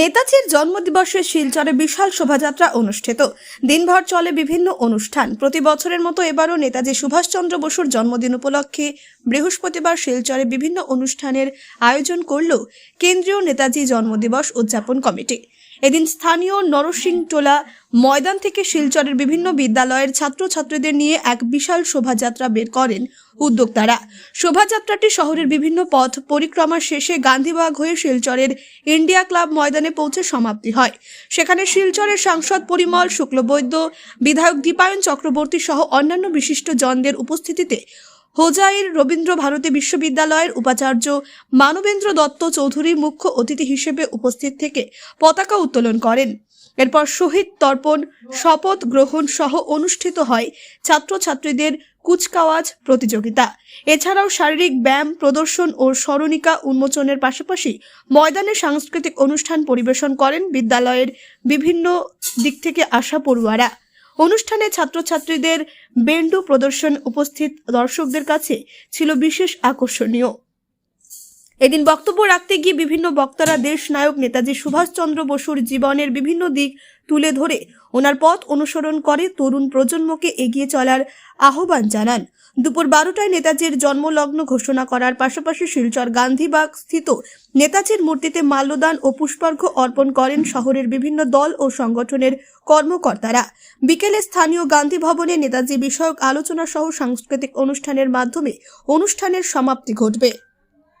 নেতাজির জন্মদিবসে শিলচরে বিশাল শোভাযাত্রা অনুষ্ঠিত। দিনভর চলে বিভিন্ন অনুষ্ঠান। প্রতি বছরের মতো এবারও নেতাজি সুভাষচন্দ্র বসুর জন্মদিন উপলক্ষে বৃহস্পতিবার শিলচরে বিভিন্ন অনুষ্ঠানের আয়োজন করল কেন্দ্রীয় নেতাজি জন্মদিবস উদযাপন কমিটি। এদিন স্থানীয় নরসিংটোলা ময়দান থেকে শিলচরের বিভিন্ন বিদ্যালয়ের ছাত্রছাত্রীদের নিয়ে এক বিশাল শোভাযাত্রা বের করেন উদ্যোক্তারা। শোভাযাত্রাটি শহরের বিভিন্ন পথ পরিক্রমা শেষে গান্ধীবাগ হয়ে শিলচরের ইন্ডিয়া ক্লাব ময়দানে পৌঁছে সমাপ্তি হয়। সেখানে শিলচরের সাংসদ পরিমল শুক্লবৈদ্য, বিধায়ক দীপায়ন চক্রবর্তী সহ অন্যান্য বিশিষ্ট জনদের উপস্থিতিতে হোজাইর রবীন্দ্র ভারতী বিশ্ববিদ্যালয়ের উপাচার্য মানবেন্দ্র দত্ত চৌধুরী মুখ্য অতিথি হিসেবে উপস্থিত থেকে পতাকা উত্তোলন করেন। এরপর শহীদ তর্পণ, শপথ গ্রহণ সহ অনুষ্ঠিত হয় ছাত্রছাত্রীদের কুচকাওয়াজ প্রতিযোগিতা। এছাড়াও শারীরিক ব্যায়াম, প্রদর্শন ও স্মরণিকা উন্মোচনের পাশাপাশি ময়দানে সাংস্কৃতিক অনুষ্ঠান পরিবেশন করেন বিদ্যালয়ের বিভিন্ন দিক থেকে আসা পড়ুয়ারা। অনুষ্ঠানে ছাত্রছাত্রীদের বেন্ডু প্রদর্শন উপস্থিত দর্শকদের কাছে ছিল বিশেষ আকর্ষণীয়। এদিন বক্তব্য রাখতে গিয়ে বিভিন্ন বক্তারা দেশ নায়ক নেতাজি সুভাষচন্দ্র বসুর জীবনের বিভিন্ন দিক তুলে ধরে ওনার পথ অনুসরণ করে তরুণ প্রজন্মকে এগিয়ে চলার আহ্বান জানান। দুপুর বারোটায় নেতাজির জন্মলগ্ন ঘোষণা করার পাশাপাশি শিলচর গান্ধীবাগ স্থিত নেতাজির মূর্তিতে মাল্যদান ও পুষ্পার্ঘ্য অর্পণ করেন শহরের বিভিন্ন দল ও সংগঠনের কর্মকর্তারা। বিকেলে স্থানীয় গান্ধী ভবনে নেতাজি বিষয়ক আলোচনা সহ সাংস্কৃতিক অনুষ্ঠানের মাধ্যমে অনুষ্ঠানের সমাপ্তি ঘটবে।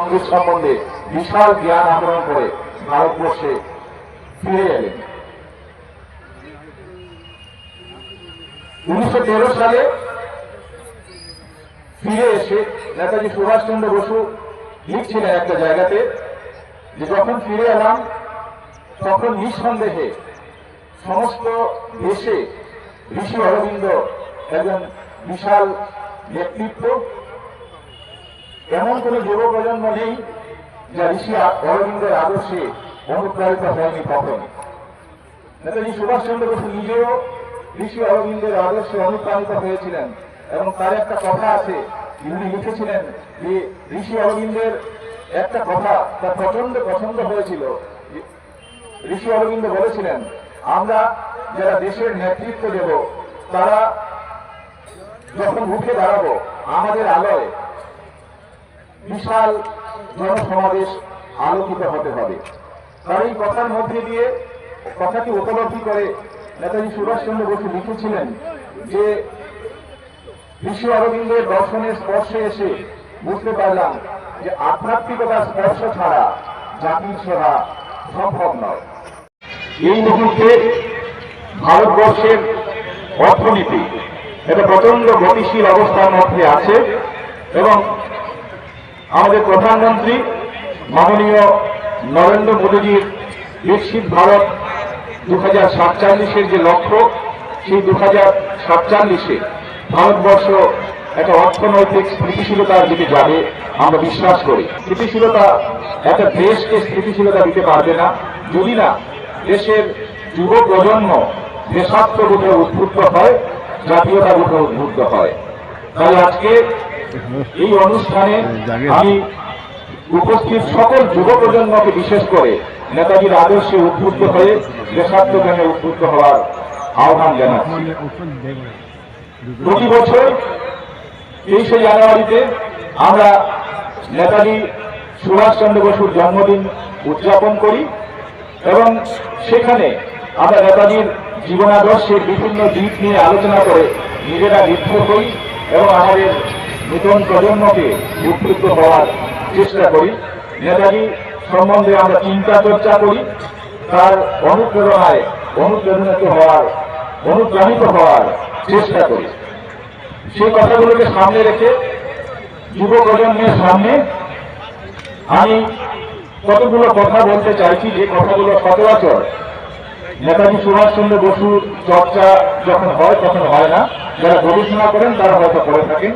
কংগ্রেস সম্বন্ধে বিশাল জ্ঞান আহরণ করে ভারতবর্ষে ফিরে এলেন। উনিশশো তেরো সালে ফিরে এসে নেতাজি সুভাষচন্দ্র বসু লিখছিলেন একটা জায়গাতে যে যখন ফিরে এলাম, তখন নিঃসন্দেহে সমস্ত দেশে ঋষি অরবিন্দ একজন বিশাল ব্যক্তিত্ব এমন কোন যুব প্রজন্ম নেই যা ঋষি অরবিন্দের আদর্শে অনুপ্রাণিত হয়নি কখনো। নেতাজি সুভাষচন্দ্র বসু নিজেও ঋষি অরবিন্দের আদর্শে অনুপ্রাণিত হয়েছিলেন এবং তার একটা কথা আছে, তিনি লিখেছিলেন যে ঋষি অরবিন্দের একটা কথা তার প্রচণ্ড পছন্দ হয়েছিল। ঋষি অরবিন্দ বলেছিলেন, আমরা যারা দেশের নেতৃত্ব দেব, তারা যখন উঠে দাঁড়াবো, আমাদের আলোয় বিশাল জনসমাবেশ আলোকিত হতে হবে। তার এই কথার মধ্যে দিয়ে কথাটি উপলব্ধি করে নেতাজি সুভাষচন্দ্র বসু লিখেছিলেন যে, বিশ্ব অরবিন্দের দর্শনের স্পর্শে এসে বুঝতে পারলাম যে আধ্যাত্মিকতার স্পর্শ ছাড়া জাতির সেবা সম্ভব নয়। এই মুহূর্তে ভারতবর্ষের অর্থনীতি একটা প্রচণ্ড গতিশীল অবস্থার মধ্যে আছে এবং আমাদের প্রধানমন্ত্রী মাননীয় নরেন্দ্র মোদীজির বিকশিত ভারত দু হাজার সাতচল্লিশের যে লক্ষ্য, সেই দু হাজার সাতচল্লিশে ভারতবর্ষ একটা অর্থনৈতিক স্থিতিশীলতার দিকে যাবে, আমরা বিশ্বাস করি। স্থিতিশীলতা একটা দেশকে স্থিতিশীলতা দিতে পারবে না। যদি না দেশের যুব প্রজন্ম দেশাত্মবোধে উদ্বুদ্ধ হয় জাতীয়তা উদ্বুদ্ধ হয়। তাই আজকে এই অনুষ্ঠানে আমি উপস্থিত সকল যুব প্রজন্মকে বিশেষ করে নেতাজির আদর্শে উদ্বুদ্ধ হয়ে দেশাত্মজ্ঞানে উদ্বুদ্ধ হওয়ার আহ্বান জানাচ্ছি। প্রতি বছর তেইশে জানুয়ারিতে আমরা নেতাজি সুভাষচন্দ্র বসুর জন্মদিন উদযাপন করি এবং সেখানে আমরা নেতাজির জীবনাদর্শের বিভিন্ন দিক নিয়ে আলোচনা করে নিজেরা লিপ্ত হই এবং আমাদের নতুন প্রজন্মকে উদ্বুদ্ধ হওয়ার চেষ্টা করি। নেতাজি সম্বন্ধে আমরা চিন্তা চর্চা করি। তার অনুপ্রেরণায় অনুপ্রেরণিত হওয়ার, অনুপ্রাণিত হওয়ার চেষ্টা করি। সেই কথাগুলোকে সামনে রেখে যুব প্রজন্মের সামনে আমি কতগুলো কথা বলতে চাইছি, যে কথাগুলো সচরাচর নেতাজি সুভাষচন্দ্র বসুর চর্চা যখন হয়, তখন হয় না। যারা গবেষণা করেন, তারা হয়তো করে থাকেন।